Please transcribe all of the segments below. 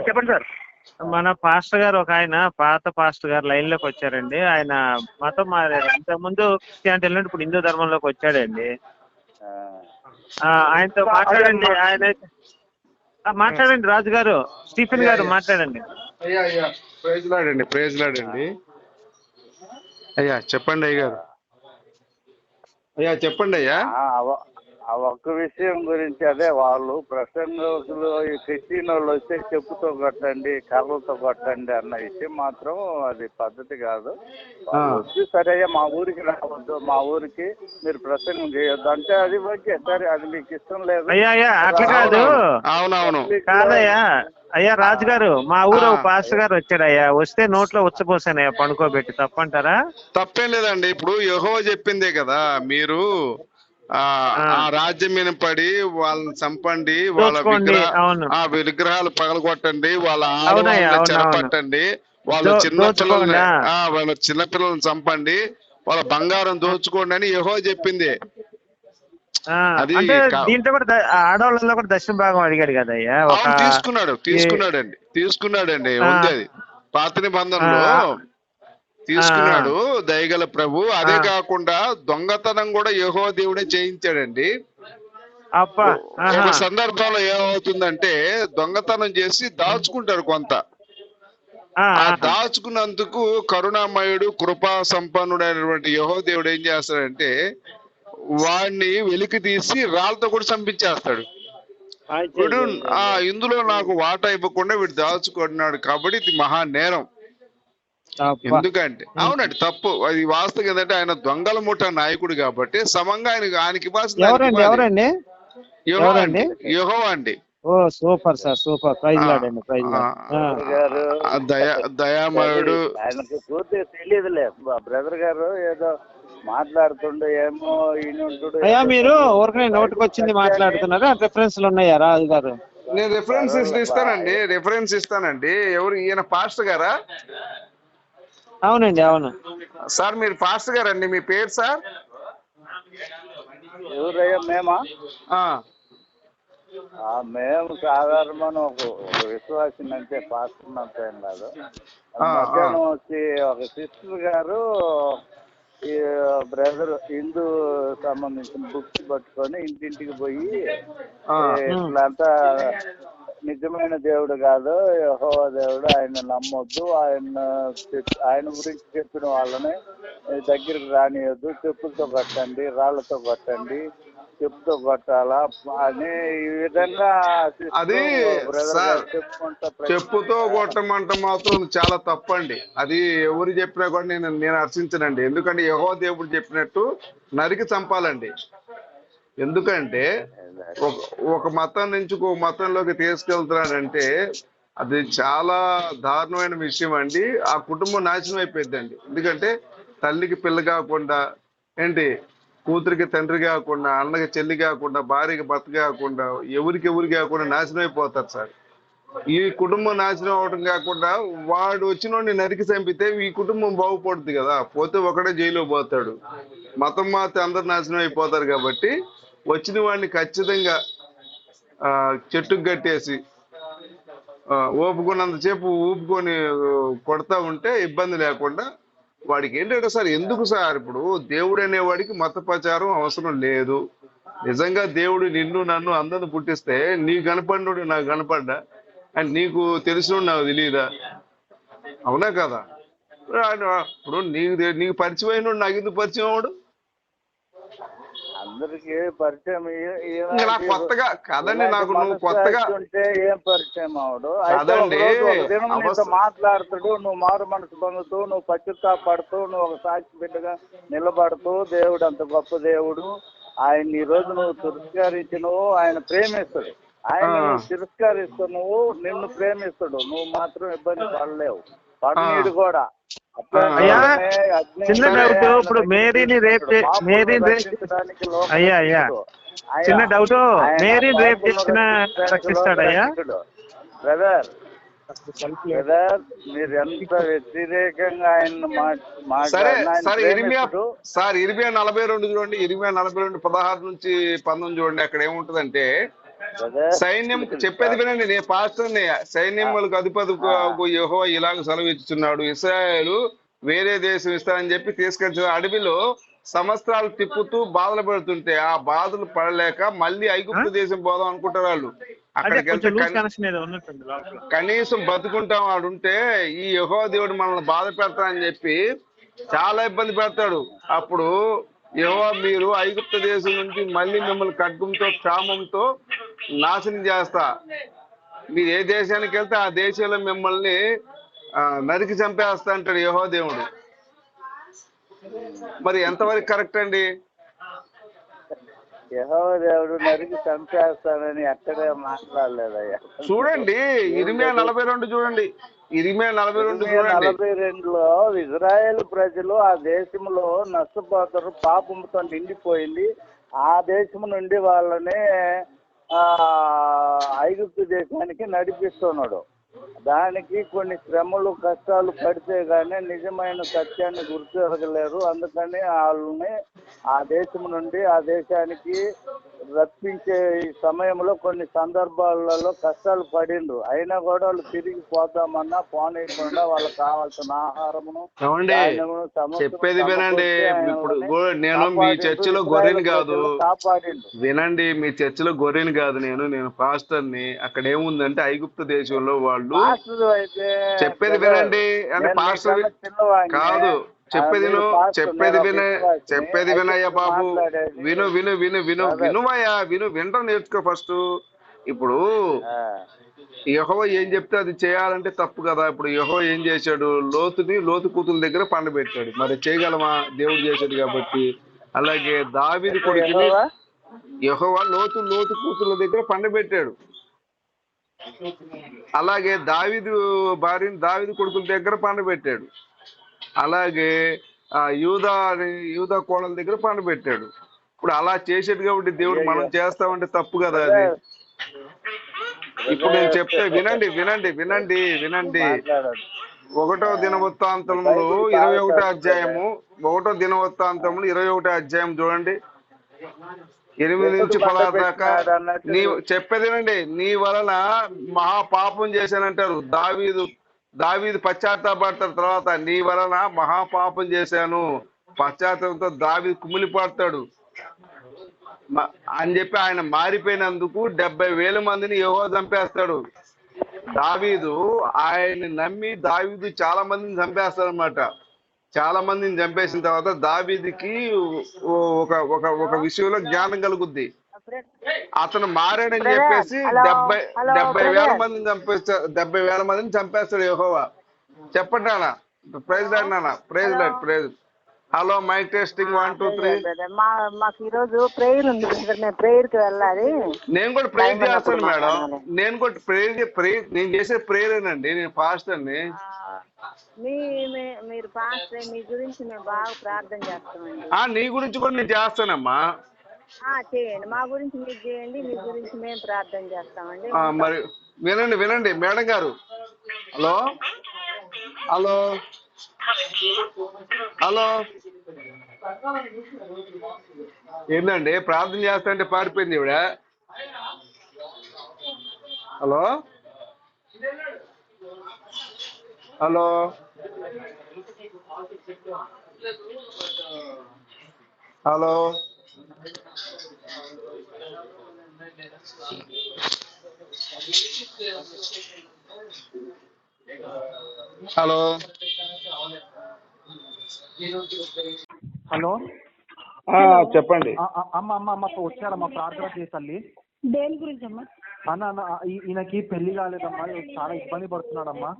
చెప్పండి సార్. మన పాస్టర్ గారు ఒక ఆయన పాత పాస్టర్ గారు లైన్లోకి వచ్చారండి. ఆయన మతం మారారు ఇంతకు ముందు క్రిస్టియానిటీ వెళ్ళినప్పుడు ఇప్పుడు హిందూ ధర్మంలోకి వచ్చాడండి. ఆ, ఆయనతో మాట్లాడండి ఆయన ఆ, మాట్లాడండి రాజు గారు స్టీఫెన్ గారు మాట్లాడండి. అయ్యా అయ్యా ప్రైజ్ లాడండి ప్రైజ్ లాడండి అయ్యా చెప్పండి అయ్య గారు అయ్యా. చెప్పండి అయ్యా ఆ, ఒక్క విషయం గురించి అదే వాళ్ళు ప్రసంగకులు ఈ క్రిస్టియన్ వాళ్ళు వస్తే చెప్పుతో కొట్టండి కర్రలతో కొట్టండి అన్న విషయం మాత్రం అది పద్ధతి కాదు. వచ్చి సరే అయ్యా మా ఊరికి రావద్దు మా ఊరికి మీరు ప్రసంగం చేయొద్దు అంటే అది ఓకే సరే అది మీకు ఇష్టం లేదు. అయ్యా అట్లా కాదు. అవునవును. కాదయ్యా అయ్యా రాజు గారు మా ఊరు. పాస్టర్ గారు వచ్చాడయ్యా వస్తే నోట్లో ఉచ్చపోసానయ్యా పండుకోబెట్టి తప్పంటారా? తప్పేం లేదండి ఇప్పుడు యహో చెప్పిందే కదా మీరు ఆ ఆ రాజ్యం మీద పడి వాళ్ళని చంపండి వాళ్ళ. ఆ విగ్రహాలు పగలగొట్టండి వాళ్ళ ఆడవాళ్ళని చెరపట్టండి వాళ్ళ చిన్న పిల్లల్ని వాళ్ళ చిన్న పిల్లల్ని చంపండి వాళ్ళ బంగారం దోచుకోండి అని యహో చెప్పింది అంటే దీంట్లో కూడా ఆడవాళ్ళలో కూడా దశమ భాగం అడిగాడు తీసుకున్నాడు తీసుకున్నాడండి తీసుకున్నాడండి. ఉంది అది పాత నిబంధనలో ఆ. తీసుకున్నాడు దయగల ప్రభు. అదే. కాకుండా దొంగతనం కూడా యహో దేవుడే చేయించాడండి. అప్ప. ఒక సందర్భంలో ఏమవుతుందంటే దొంగతనం చేసి దాచుకుంటారు కొంత. ఆ దాచుకున్నందుకు కరుణామయుడు కృపా సంపన్నుడైనటువంటి యహో దేవుడు ఏం చేస్తాడంటే వాడిని వెలికి తీసి రాళ్ళతో కూడా చంపించేస్తాడు. వీడు ఆ ఇందులో నాకు వాటా ఇవ్వకుండా వీడు దాచుకున్నాడు కాబట్టి ఇది మహా నేరం. ఎందుకంటే అవునండి తప్పు. అది వాస్తవం ఏంటంటే ఆయన దొంగల ముఠ నాయకుడు కాబట్టి సమంగా ఆయన ఆయనకి ఎవరండి ఎవరండి యహో ఎవరండి? అండి. యహో అండి. ఓ సూపర్ సార్ సూపర్. ప్రైజ్ లాడండి ప్రైజ్ దయా దయామయుడు. ఆయనకు పూర్తిగా తెలియదులే. బ్రదర్ గారు ఏదో మాట్లాడుతుండే ఏమో ఈయనుంటుడు అయ్యా మీరు ఊరికనే నోటికి వచ్చింది మాట్లాడుతున్నారా. రిఫరెన్స్లు ఉన్నాయా రాజు గారు? నేను రిఫరెన్స్ ఇస్తానండి రిఫరెన్స్ ఇస్తానండి. ఎవరు ఈయన పాస్టర్ గారా? అవునండి అవును. సార్ మీరు పాస్టర్ గారండి మీ పేరు సార్? ఎవరయ్యా మేమా? ఆ, ఆ, మేము సాధారణమైన ఒక ఒక విశ్వాసం అంటే పాస్టర్ అంత ఏం కాదు ఆ, మధ్యాహ్నం వచ్చి ఒక సిస్టర్ గారు ఈ బ్రదర్ హిందూ సంబంధించిన బుక్స్ పట్టుకొని ఇంటింటికి పోయి ఆ. ఏ, ఇట్లంతా నిజమైన దేవుడు కాదు యెహోవా దేవుడు. ఆయన నమ్మొద్దు. ఆయన ఆయన గురించి చెప్పిన వాళ్ళని దగ్గరికి రానియొద్దు. చెప్పులతో కొట్టండి రాళ్ళతో కొట్టండి చెప్పుతో కొట్టాలా అని ఈ విధంగా అది చెప్పుతో కొట్టమంట మాత్రం చాలా తప్పండి. అది ఎవరు చెప్పినా కూడా నేను నేను హర్షించనండి. ఎందుకంటే యహో దేవుడు చెప్పినట్టు నరికి చంపాలండి. ఎందుకంటే ఒక మతం నుంచి ఒక మతంలోకి తీసుకెళ్తున్నాడంటే అది చాలా దారుణమైన విషయం అండి. ఆ కుటుంబం నాశనం అయిపోయిందండి ఎందుకంటే తల్లికి పిల్ల కాకుండా ఏంటి కూతురికి తండ్రి కాకుండా అన్నకి చెల్లి కాకుండా భార్యకి భర్త కాకుండా ఎవరికి ఎవరికి కాకుండా నాశనం అయిపోతారు సార్. ఈ కుటుంబం నాశనం అవడం కాకుండా వాడు వచ్చినోడిని నరికి చంపితే ఈ కుటుంబం బాగుపడుతుంది కదా. పోతే ఒకడే జైలు పోతాడు. మతం మాత్రం అందరు నాశనం అయిపోతారు కాబట్టి వచ్చిన వాడిని ఖచ్చితంగా చెట్టుకు కట్టేసి ఊపుకున్నంతసేపు ఊపుకొని కొడతా ఉంటే ఇబ్బంది లేకుండా వాడికి ఏంటంటే సార్ ఎందుకు సార్ ఇప్పుడు దేవుడు అనేవాడికి మత ప్రచారం అవసరం లేదు. నిజంగా దేవుడు నిన్ను నన్ను అందరిని పుట్టిస్తే నీ కనపడినోడు నాకు కనపడ్డా? అండ్ నీకు తెలిసిన నాకు తెలియదా అవునా కదా? ఇప్పుడు నీకు నీకు పరిచయం అయినోడు నాకు ఎందుకు పరిచయం అవడు అందరికి పరిచయం కొత్తగా కదండి నాకు నువ్వు కొత్తగా ఉంటే ఏం పరిచయం అవడు? కాదండి, మాట్లాడుతాడు నువ్వు మారు మనసు పొందుతూ నువ్వు పశ్చాత్తాపడుతూ నువ్వు ఒక సాక్షి బిడ్డగా నిలబడుతూ దేవుడు అంత గొప్ప దేవుడు. ఆయన ఈ రోజు నువ్వు తిరస్కరించినవు ఆయన ప్రేమిస్తాడు. ఆయన తిరస్కరిస్తూ నువ్వు నిన్ను ప్రేమిస్తాడు. నువ్వు మాత్రం ఇబ్బంది పడలేవు. పడనీడు కూడా. అయ్యా, చిన్న డౌట్ ఇప్పుడు మేరీని రేప్ మేరీని రేప్ అయ్యా, అయ్యా. చిన్న డౌట్ మేరీని రేప్ చేసిన రక్షిస్తాడయ్యా. బ్రదర్ బ్రదర్ మీరు ఎంత వ్యతిరేకంగా ఆయన సరే ఇరిమియా. సార్ ఇరిమియా నలభై రెండు చూడండి ఇరిమియా నలభై రెండు పదహారు నుంచి పంతొమ్మిది చూడండి అక్కడ ఏముంటదంటే సైన్యం చెప్పేది వినండి నేను పాస్టర్ని సైన్యములకు అధిపతి యహో ఇలాగ సెలవిస్తున్నాడు ఇస్రాయేలు వేరే దేశం ఇస్తారని చెప్పి తీసుకొచ్చిన అడవిలో సంవత్సరాలు తిప్పుతూ బాధలు పడుతుంటే ఆ బాధలు పడలేక మళ్ళీ ఐగుప్తు దేశం పోదాం అనుకుంటారు వాళ్ళు. అక్కడికి కనీసం బతుకుంటాం ఆడుంటే ఈ యహో దేవుడు మనల్ని బాధ పెడతానని చెప్పి చాలా ఇబ్బంది పెడతాడు. అప్పుడు యహో మీరు ఐగుప్త దేశం నుంచి మళ్ళీ మిమ్మల్ని ఖడ్గంతో క్షామంతో నాశనం చేస్తా. మీరు ఏ దేశానికి వెళ్తే ఆ దేశంలో మిమ్మల్ని నరికి చంపేస్తా అంటాడు యహో దేవుడు. మరి ఎంతవరకు కరెక్ట్ అండి? యెహోవా దేవుడు నరికి చంపేస్తానని ఎక్కడే మాట్లాడలేదయ్యా. చూడండి ఇరిమే నలభై రెండు చూడండి. ఇరిమే నలభై రెండు నలభై రెండులో ఇజ్రాయెల్ ప్రజలు ఆ దేశంలో నష్టపోతారు పాపంతో నిండిపోయింది. ఆ దేశం నుండి వాళ్ళని ఐగుప్తు దేశానికి నడిపిస్తున్నాడు. దానికి కొన్ని శ్రమలు కష్టాలు పడితే గానీ నిజమైన సత్యాన్ని గుర్తిరగలేరు అందుకని వాళ్ళని ఆ దేశం నుండి ఆ దేశానికి రప్పించే ఈ సమయంలో కొన్ని సందర్భాలలో కష్టాలు పడిండ్రు. అయినా కూడా వాళ్ళు తిరిగి పోతామన్నా పోనీయకుండా వాళ్ళకి కావాల్సిన ఆహారమును సమస్తము చెప్పేది వినండి. ఇప్పుడు నేను మీ. చర్చిలో గొర్రెని కాదు. కాపాడిండు వినండి మీ చర్చిలో గొర్రెని కాదు నేను. నేను పాస్టర్ని. అక్కడ ఏముందంటే ఐగుప్తు దేశంలో వాళ్ళు చెప్పేది వినండి. అంటే పాస్టర్. కాదు. చెప్పేది చెప్పేది విన. చెప్పేది వినయ్య బాబు. విను విను విను విను. వినుమయ్యా విను వినటం నేర్చుకో ఫస్ట్. ఇప్పుడు యహో ఏం చెప్తే అది చేయాలంటే తప్పు కదా. ఇప్పుడు యహో ఏం చేశాడు? లోతుని లోతు కూతుల దగ్గర పండబెట్టాడు. మరి చేయగలమా? దేవుడు చేశాడు కాబట్టి. అలాగే దావిది కొడుకుని యెహోవా? లోతు లోతు కూతుల దగ్గర పండబెట్టాడు. అలాగే దావిదు భార్యని దావిదు కొడుకుల దగ్గర పండబెట్టాడు. అలాగే ఆ యూదా యూదా కోడల దగ్గర పండబెట్టాడు ఇప్పుడు అలా చేసేది కాబట్టి దేవుడు మనం చేస్తామంటే తప్పు కదా అది? ఇప్పుడు నేను చెప్తే వినండి వినండి వినండి వినండి. ఒకటో దినవృత్తాంతంలో ఇరవై ఒకటో అధ్యాయము ఒకటో దినవృత్తాంతంలో ఇరవై ఒకటో అధ్యాయం చూడండి. ఎనిమిది నుంచి పదహారు దాకా నీ చెప్పేది వినండి. నీ వలన మహా పాపం చేశానంటారు. దావీదు దావీదు పశ్చాత్తాపడతాడు తర్వాత నీ వలన మహాపాపం చేశాను. పశ్చాత్తాపంతో దావీదు కుమిలిపడతాడు అని చెప్పి ఆయన మారిపోయినందుకు డెబ్బై వేల మందిని యెహోవా చంపేస్తాడు. దావీదు ఆయన్ని నమ్మి దావీదు చాలా మందిని చంపేస్తాడు అనమాట చాలా మందిని చంపేసిన తర్వాత దావీదికి ఒక ఒక ఒక విషయంలో జ్ఞానం కలుగుద్ది. అతను మారాడని చెప్పేసి డెబ్బై డెబ్బై వేల మందిని చంపేస్తా డెబ్బై వేల మందిని చంపేస్తాడు యెహోవా. చెప్పండి నాన్న. ప్రైజ్ లాడ్ నాన్న. Praise lord praise hello mic testing one two three మా మాకు ఈ రోజు ప్రేయర్ ఉంది మేము ప్రేయర్కి వెళ్ళాలి. నేను కూడా ప్రేయర్ చేస్తాను మేడం. నేను కూడా ప్రేయర్ ప్రేయర్ నేను చేసే ప్రేయర్ అండి నేను ఫాస్ట్ అండి. మీ మీ- మీరు పాస్ మీ గురించి మేము బాగా ప్రార్థన చేస్తామండి. నీ గురించి కూడా నేను చేస్తానమ్మా. చేయండి. మా గురించి మీరు చేయండి మీ గురించి మేము ప్రార్థన చేస్తామండి. మరి వినండి వినండి. మేడం గారు. హలో? హలో? హలో? ఏంటండి ప్రార్థన చేస్తా అంటే పారిపోయింది ఇవిడ hello? Hello? Hello? Hello hello ఆ, చెప్పండి. అమ్మ అమ్మ అమ్మ వచ్చారమ్మా ప్రార్థన చేసి తల్లి. దేని గురించి అమ్మా అన్న ఈయనకి పెళ్ళి కాలేదమ్మా చాలా ఇబ్బంది పడుతున్నాడమ్మా.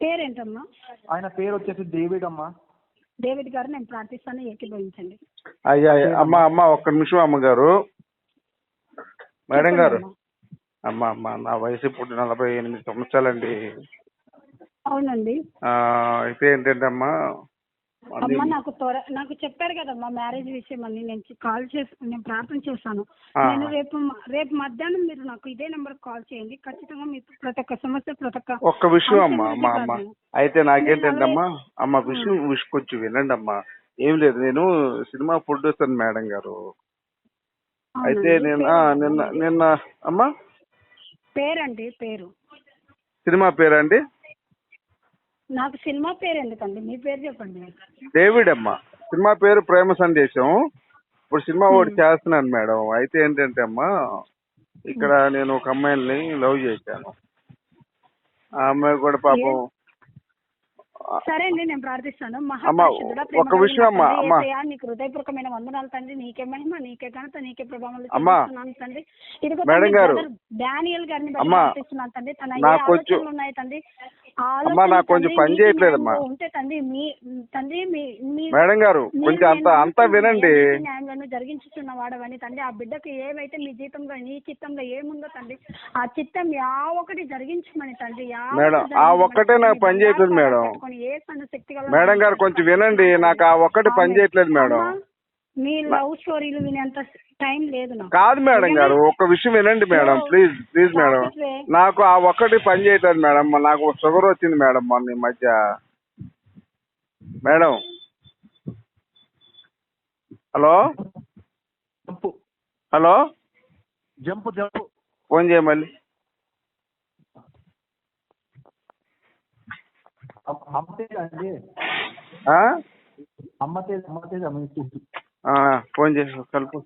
పేరేంటమ్మా? ఆయన పేరు వచ్చేసి డేవిడ్ అమ్మా. డేవిడ్ గారు నేను ప్రార్థిస్తాను ఏకీభవించండి. అయ్యా అమ్మ అమ్మ ఒక్క నిమిషం అమ్మగారు మేడం గారు. అమ్మ అమ్మ నా వయసు ఇప్పుడు నలభై ఎనిమిది సంవత్సరాలండి. అవునండి. ఆ, అయితే ఏంటంటే అమ్మా అమ్మ నాకు త్వర నాకు చెప్పారు కదమ్మా మ్యారేజ్ విషయం అని నేను కాల్ చేసి నేను ప్రార్థన చేశాను. నేను రేపు రేపు మధ్యాహ్నం మీరు నాకు ఇదే నెంబర్ కాల్ చేయండి. ఖచ్చితంగా మీ ప్రతి ఒక్క సమస్య ప్రతి ఒక్క ఒక్క విషయం అమ్మా అమ్మా అమ్మ. అయితే నాకేంటంటే అమ్మా అమ్మ విషయం విషయం కొంచెం వినండి అమ్మా ఏం లేదు నేను సినిమా ప్రొడ్యూసర్ మేడం గారు. అయితే నిన్న ఏంటండి? నిన్న అమ్మా? పేరండి పేరు. సినిమా పేరండి నాకు సినిమా పేరు ఎందుకండి? మీ పేరు చెప్పండి. డేవిడ్ అమ్మా సినిమా పేరు ప్రేమ సందేశం. ఇప్పుడు సినిమా ఒకటి చేస్తున్నాను మేడం. అయితే ఏంటంటే అమ్మా ఇక్కడ నేను ఒక అమ్మాయిని లవ్ చేశాను. ఆ అమ్మాయి కూడా పాపం సరే అండి నేను ప్రార్థిస్తాను. అమ్మా, మహాపరిశుద్ధుడా, ప్రేమ ఒక విషయం అమ్మా, కలిగిన అమ్మా. తండ్రి, నీకు హృదయపూర్వకమైన వందనాలు తండ్రి. నీకే మహిమ నీకే ఘనత నీకే ప్రభావం అమ్మా. తండ్రి. ఇదిగో మేడం తండ్రి, గారు. బ్రదర్ డానియల్ గారిని బట్టి అమ్మా. ప్రార్థిస్తున్నాను తండ్రి. తన ఏ నాకు కొంచెం- ఆలోచనలు ఉన్నాయి తండ్రి. అమ్మా, నాకు కొంచెం పని చేయట్లేదమ్మా. ఉంటే తండ్రి మీ తండ్రి మీ మీ మేడం గారు కొంచెం అంత అంతా వినండి న్యాయంలను జరిగించుతున్న వాడవని తండ్రి ఆ బిడ్డకు ఏవైతే మీ జీతంలో నీ చిత్తంలో ఏముందో తండ్రి ఆ చిత్తం యా ఒకటి జరిగించమని తండ్రి యా మేడం, ఆ ఒక్కటే నాకు. పని చేయట్లేదు మేడం. ఏ సన్న శక్తి మేడం గారు కొంచెం వినండి నాకు ఆ ఒక్కటి పని చేయట్లేదు మేడం మీ లవ్ స్టోరీలు వినేంత టైం లేదు నాకు. కాదు మేడం గారు ఒక్క విషయం వినండి మేడం ప్లీజ్ ప్లీజ్ మేడం. నాకు ఆ ఒక్కటి పని చేయట్లేదు మేడం నాకు షుగర్ వచ్చింది మేడం మొన్న ఈ మధ్య. Madam. Hello? Jump. Hello? Jump jump. Phone చేయ మళ్ళీ. అమ్మ- అమ్మతేజ అండి. ఆ? అమ్మతేజ అమ్మతేజ ఫోన్ చేసి కలుపు.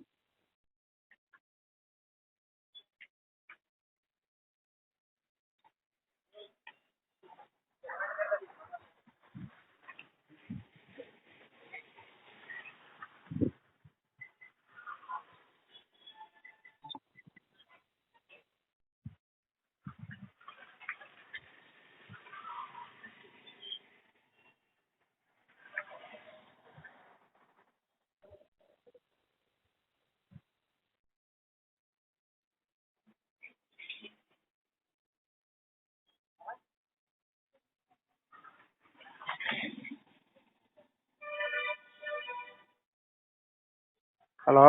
హలో